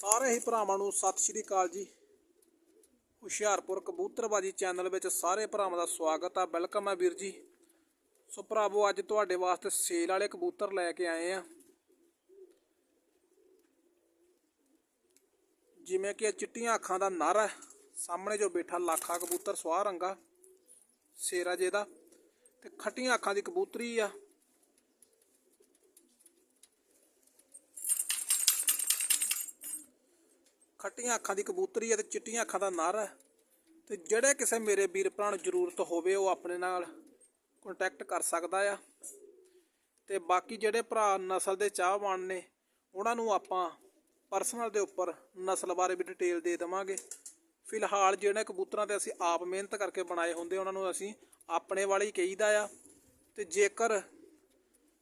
ਸਾਰੇ ਹੀ ਭਰਾਵਾਂ ਨੂੰ ਸਤਿ ਸ਼੍ਰੀ ਅਕਾਲ ਜੀ। ਹੁਸ਼ਿਆਰਪੁਰ ਕਬੂਤਰਬਾਜੀ ਚੈਨਲ ਵਿੱਚ ਸਾਰੇ ਭਰਾਵਾਂ ਦਾ ਸਵਾਗਤ ਆ। ਵੈਲਕਮ ਹੈ ਵੀਰ ਜੀ। ਸੋ ਭਰਾਵੋ, ਅੱਜ ਤੁਹਾਡੇ ਵਾਸਤੇ ਸੇਲ ਵਾਲੇ ਕਬੂਤਰ ਲੈ ਕੇ ਆਏ ਆ। ਜਿਵੇਂ ਕਿ ਇਹ ਚਿੱਟੀਆਂ ਅੱਖਾਂ ਦਾ ਨਰ ਹੈ ਸਾਹਮਣੇ ਜੋ ਬੈਠਾ ਲਾਖਾ ਕਬੂਤਰ, ਸਵਾਹ ਰੰਗਾ ਸੇਰਾ ਜੇ ਦਾ। ਤੇ ਖੱਟੀਆਂ ਅੱਖਾਂ ਦੀ ਕਬੂਤਰੀ ਆ। ਖੱਟੀਆਂ ਅੱਖਾਂ ਦੀ ਕਬੂਤਰੀ ਹੈ ਤੇ ਚਿੱਟੀਆਂ ਅੱਖਾਂ ਦਾ ਨਰ ਹੈ। ਤੇ ਜਿਹੜੇ ਕਿਸੇ ਮੇਰੇ ਵੀਰ ਭਰਾ ਨੂੰ ਜ਼ਰੂਰਤ ਹੋਵੇ, ਉਹ ਆਪਣੇ ਨਾਲ ਕੰਟੈਕਟ ਕਰ ਸਕਦਾ ਆ। ਤੇ ਬਾਕੀ ਜਿਹੜੇ ਭਰਾ ਨਸਲ ਦੇ ਚਾਹਵਾਨ ਨੇ, ਉਹਨਾਂ ਨੂੰ ਆਪਾਂ ਪਰਸਨਲ ਦੇ ਉੱਪਰ ਨਸਲ ਬਾਰੇ ਵੀ ਡਿਟੇਲ ਦੇ ਦੇਵਾਂਗੇ। ਫਿਲਹਾਲ ਜਿਹੜੇ ਕਬੂਤਰਾਂ ਤੇ ਅਸੀਂ ਆਪ ਮਿਹਨਤ ਕਰਕੇ ਬਣਾਏ ਹੁੰਦੇ, ਉਹਨਾਂ ਨੂੰ ਅਸੀਂ ਆਪਣੇ ਵਾਲੇ ਹੀ ਕਹੀਦਾ ਆ। ਤੇ ਜੇਕਰ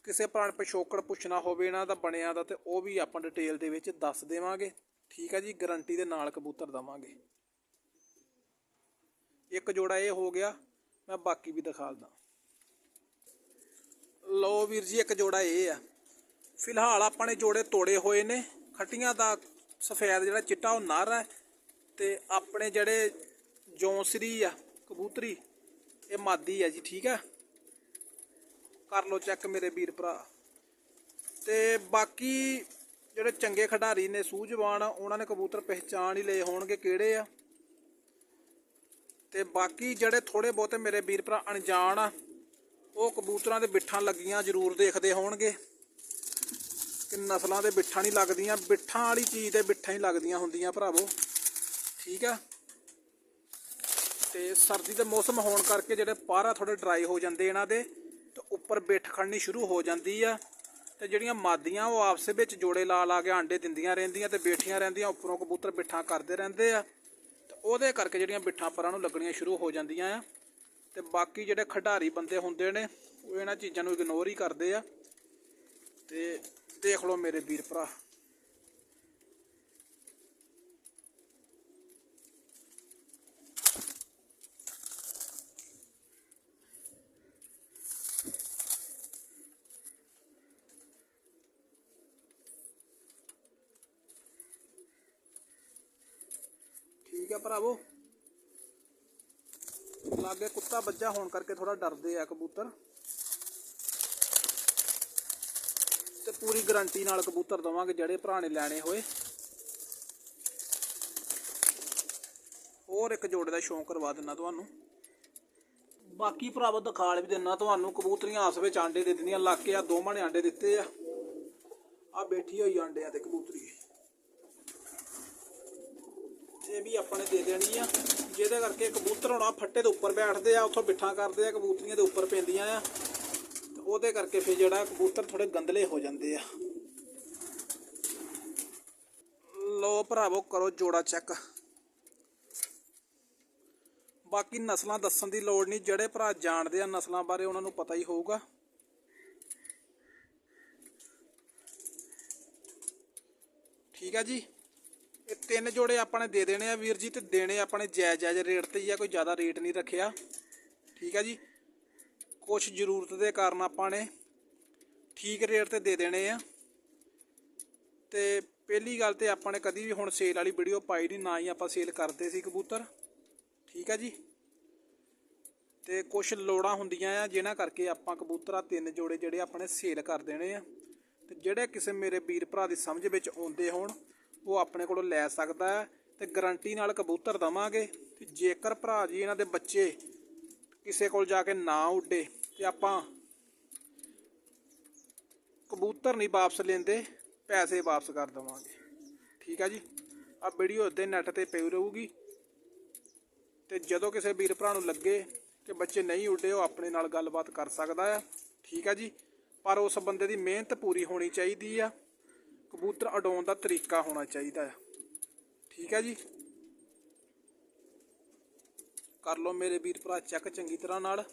ਕਿਸੇ ਭਰਾ ਨੇ ਪਿਛੋਕੜ ਪੁੱਛਣਾ ਹੋਵੇ, ਇਹਨਾਂ ਦਾ ਬਣਿਆ ਦਾ, ਤੇ ਉਹ ਵੀ ਆਪਾਂ ਡਿਟੇਲ ਦੇ ਵਿੱਚ ਦੱਸ ਦੇਵਾਂਗੇ। ਠੀਕ ਹੈ ਜੀ ਗਾਰੰਟੀ ਦੇ ਨਾਲ ਕਬੂਤਰ ਦਵਾਂਗੇ। ਇੱਕ ਜੋੜਾ ਇਹ ਹੋ ਗਿਆ, ਮੈਂ ਬਾਕੀ ਵੀ ਦਿਖਾ ਦਦਾ। ਲੋ ਵੀਰ ਜੀ, ਇੱਕ ਜੋੜਾ ਇਹ ਆ। ਫਿਲਹਾਲ ਆਪਾਂ ਨੇ ਜੋੜੇ ਤੋੜੇ ਹੋਏ ਨੇ, ਖੱਟੀਆਂ ਦਾ ਸਫੈਦ ਜਿਹੜਾ ਚਿੱਟਾ ਉਹ ਨਰ ਹੈ ਤੇ ਆਪਣੇ ਜਿਹੜੇ ਜੌਂਸਰੀ ਆ, ਕਬੂਤਰੀ, ਇਹ ਮਾਦੀ ਆ ਜੀ, ਠੀਕ ਹੈ? ਕਰ ਲਓ ਚੈੱਕ ਮੇਰੇ ਵੀਰ ਭਰਾ। ਤੇ ਬਾਕੀ ਜਿਹੜੇ ਚੰਗੇ ਖਿਡਾਰੀ ਨੇ ਸੂਝਵਾਨ ਆ, ਉਹਨਾਂ ਨੇ ਕਬੂਤਰ ਪਹਿਚਾਣ ਹੀ ਲਏ ਹੋਣਗੇ ਕਿਹੜੇ ਆ। ਤੇ ਬਾਕੀ ਜਿਹੜੇ ਥੋੜੇ ਬਹੁਤੇ ਮੇਰੇ ਵੀਰ ਭਰਾ ਅਣਜਾਣ ਆ ਉਹ ਕਬੂਤਰਾਂ ਦੇ ਬਿੱਠਾਂ ਲੱਗੀਆਂ ਜ਼ਰੂਰ ਦੇਖਦੇ ਹੋਣਗੇ। ਕਿ ਨਸਲਾਂ ਦੇ ਬਿੱਠਾਂ ਨਹੀਂ ਲੱਗਦੀਆਂ ਬਿੱਠਾਂ ਵਾਲੀ ਚੀਜ਼ ਤੇ ਬਿੱਠਾਂ ਹੀ ਲੱਗਦੀਆਂ ਹੁੰਦੀਆਂ ਭਰਾਵੋ। ਠੀਕ ਆ? ਤੇ ਸਰਦੀ ਦੇ ਮੌਸਮ ਹੋਣ ਕਰਕੇ ਜਿਹੜੇ ਪਾਰਾ ਥੋੜੇ ਡਰਾਈ ਹੋ ਜਾਂਦੇ ਇਹਨਾਂ ਦੇ ਤੇ ਉੱਪਰ ਬਿੱਠ ਖੜਨੀ ਸ਼ੁਰੂ ਹੋ ਜਾਂਦੀ ਆ। ਤੇ ਜਿਹੜੀਆਂ ਮਾਦੀਆਂ ਉਹ ਆਪਸ ਵਿੱਚ ਜੋੜੇ ਲਾ ਲਾ ਕੇ ਆਂਡੇ ਦਿੰਦੀਆਂ ਰਹਿੰਦੀਆਂ ਤੇ ਬੈਠੀਆਂ ਰਹਿੰਦੀਆਂ, ਉੱਪਰੋਂ ਕਬੂਤਰ ਬਿੱਠਾਂ ਕਰਦੇ ਰਹਿੰਦੇ ਆ। ਤੇ ਉਹਦੇ ਕਰਕੇ ਜਿਹੜੀਆਂ ਬਿੱਠਾਂ ਪਰਾਂ ਨੂੰ ਲੱਗਣੀਆਂ ਸ਼ੁਰੂ ਹੋ ਜਾਂਦੀਆਂ ਆ। ਤੇ ਬਾਕੀ ਜਿਹੜੇ ਖਿਡਾਰੀ ਬੰਦੇ ਹੁੰਦੇ ਨੇ, ਉਹ ਇਹਨਾਂ ਚੀਜ਼ਾਂ ਨੂੰ ਇਗਨੋਰ ਹੀ ਕਰਦੇ ਆ। ਤੇ ਦੇਖ ਲਓ ਮੇਰੇ ਵੀਰ ਭਰਾ। ਠੀਕ ਭਰਾਵੋ। ਲਾਗੇ ਕੁੱਤਾ ਬੱਜਾ ਹੋਣ ਕਰਕੇ ਥੋੜਾ ਡਰਦੇ ਆ ਕਬੂਤਰ। ਤੇ ਪੂਰੀ ਗਾਰੰਟੀ ਨਾਲ ਕਬੂਤਰ ਦਵਾਂਗੇ ਜਿਹੜੇ ਭਰਾ ਨੇ ਲੈਣੇ ਹੋਏ। ਹੋਰ ਇੱਕ ਜੋੜੇ ਦਾ ਸ਼ੌਂਕ ਕਰਵਾ ਦਿੰਨਾ ਤੁਹਾਨੂੰ। ਬਾਕੀ ਭਰਾਵੋ ਦਿਖਾਲ ਵੀ ਦਿੰਨਾ ਤੁਹਾਨੂੰ, ਕਬੂਤਰੀਆਂ ਆਸ ਵਿੱਚ ਆਂਡੇ ਦੇ ਦਿੰਦੀਆਂ, ਲਾਕੇ ਆ ਦੋਵਾਂ ਨੇ ਆਂਡੇ ਦਿੱਤੇ ਆ। ਆ ਬੈਠੀ ਹੋਈ ਆਂਡੇ ਆ ਤੇ ਕਬੂਤਰੀ। ਇਹ ਵੀ ਆਪਾਂ ਨੇ ਦੇ ਦੇਣੀ ਆ ਜਿਹਦੇ ਕਰਕੇ ਕਬੂਤਰ ਹੋਣਾ ਫੱਟੇ ਦੇ ਉੱਪਰ ਬੈਠਦੇ ਆ, ਉੱਥੋਂ ਬਿੱਠਾਂ ਕਰਦੇ ਆ, ਕਬੂਤਰੀਆਂ ਦੇ ਉੱਪਰ ਪੈਂਦੀਆਂ ਆ। ਉਹਦੇ ਕਰਕੇ ਫਿਰ ਜਿਹੜਾ ਕਬੂਤਰ ਥੋੜੇ ਗੰਦਲੇ ਹੋ ਜਾਂਦੇ ਆ। ਲੋ ਭਰਾਵੋ, ਕਰੋ ਜੋੜਾ ਚੈੱਕ। ਬਾਕੀ ਨਸਲਾਂ ਦੱਸਣ ਦੀ ਲੋੜ ਨਹੀਂ, ਜਿਹੜੇ ਭਰਾ ਜਾਣਦੇ ਆ ਨਸਲਾਂ ਬਾਰੇ ਉਹਨਾਂ ਨੂੰ ਪਤਾ ਹੀ ਹੋਊਗਾ। ਠੀਕ ਆ ਜੀ। ਇਹ ਤਿੰਨ ਜੋੜੇ ਆਪਾਂ ਨੇ ਦੇ ਦੇਣੇ ਆ ਵੀਰ ਜੀ, ਤੇ ਦੇਣੇ ਆਪਣੇ ਜਾਇਜ਼ ਜਾਇਜ਼ ਰੇਟ ਤੇ ਹੀ ਆ, ਕੋਈ ਜ਼ਿਆਦਾ ਰੇਟ ਨਹੀਂ ਰੱਖਿਆ। ਠੀਕ ਆ ਜੀ? ਕੁਝ ਜ਼ਰੂਰਤ ਦੇ ਕਾਰਨ ਆਪਾਂ ਨੇ ਠੀਕ ਰੇਟ ਤੇ ਦੇ ਦੇਣੇ ਆ। ਤੇ ਪਹਿਲੀ ਗੱਲ ਤੇ ਆਪਾਂ ਨੇ ਕਦੀ ਵੀ ਹੁਣ ਸੇਲ ਵਾਲੀ ਵੀਡੀਓ ਪਾਈ ਨਹੀਂ, ਨਾ ਹੀ ਆਪਾਂ ਸੇਲ ਕਰਦੇ ਸੀ ਕਬੂਤਰ। ਠੀਕ ਆ ਜੀ? ਤੇ ਕੁਝ ਲੋੜਾਂ ਹੁੰਦੀਆਂ ਆ, ਜਿਨ੍ਹਾਂ ਕਰਕੇ ਆਪਾਂ ਕਬੂਤਰਾਂ ਤਿੰਨ ਜੋੜੇ ਜਿਹੜੇ ਆਪਣੇ ਸੇਲ ਕਰ ਦੇਣੇ ਆ। ਤੇ ਜਿਹੜੇ ਕਿਸੇ ਮੇਰੇ ਵੀਰ ਭਰਾ ਦੀ ਸਮਝ ਵਿੱਚ ਆਉਂਦੇ ਹੋਣ ਉਹ ਆਪਣੇ ਕੋਲੋਂ ਲੈ ਸਕਦਾ ਹੈ ਤੇ ਗਰੰਟੀ ਨਾਲ ਕਬੂਤਰ ਦਵਾਂਗੇ। ਤੇ ਜੇਕਰ ਭਰਾ ਜੀ ਇਹਨਾਂ ਦੇ ਬੱਚੇ ਕਿਸੇ ਕੋਲ ਜਾ ਕੇ ਨਾ ਉੱਡੇ ਤੇ ਆਪਾਂ ਕਬੂਤਰ ਨਹੀਂ ਵਾਪਸ ਲੈਂਦੇ, ਪੈਸੇ ਵਾਪਸ ਕਰ ਦਵਾਂਗੇ। ਠੀਕ ਆ ਜੀ? ਆ ਵੀਡੀਓ ਇੱਦਾਂ ਨੈਟ ਤੇ ਪਈ ਰਹੂਗੀ। ਤੇ ਜਦੋਂ ਕਿਸੇ ਵੀਰ ਭਰਾ ਨੂੰ ਲੱਗੇ ਕਿ ਬੱਚੇ ਨਹੀਂ ਉੱਡੇ, ਉਹ ਆਪਣੇ ਨਾਲ ਗੱਲਬਾਤ ਕਰ ਸਕਦਾ ਆ। ਠੀਕ ਆ ਜੀ? ਪਰ ਉਸ ਬੰਦੇ ਦੀ ਮਿਹਨਤ ਪੂਰੀ ਹੋਣੀ ਚਾਹੀਦੀ ਆ। ਕਬੂਤਰ ਉਡਾਉਣ ਦਾ ਤਰੀਕਾ ਹੋਣਾ ਚਾਹੀਦਾ ਆ। ਠੀਕ ਹੈ ਜੀ? ਕਰ ਲਓ ਮੇਰੇ ਵੀਰ ਭਰਾ ਚੈੱਕ ਚੰਗੀ ਤਰ੍ਹਾਂ ਨਾਲ।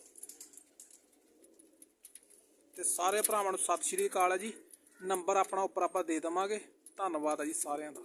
ਤੇ ਸਾਰੇ ਭਰਾਵਾਂ ਨੂੰ ਸਤਿ ਸ਼੍ਰੀ ਅਕਾਲ ਹੈ ਜੀ। ਨੰਬਰ ਆਪਣਾ ਉੱਪਰ ਆਪਾਂ ਦੇ ਦੇਵਾਂਗੇ। ਧੰਨਵਾਦ ਹੈ ਜੀ ਸਾਰਿਆਂ ਦਾ।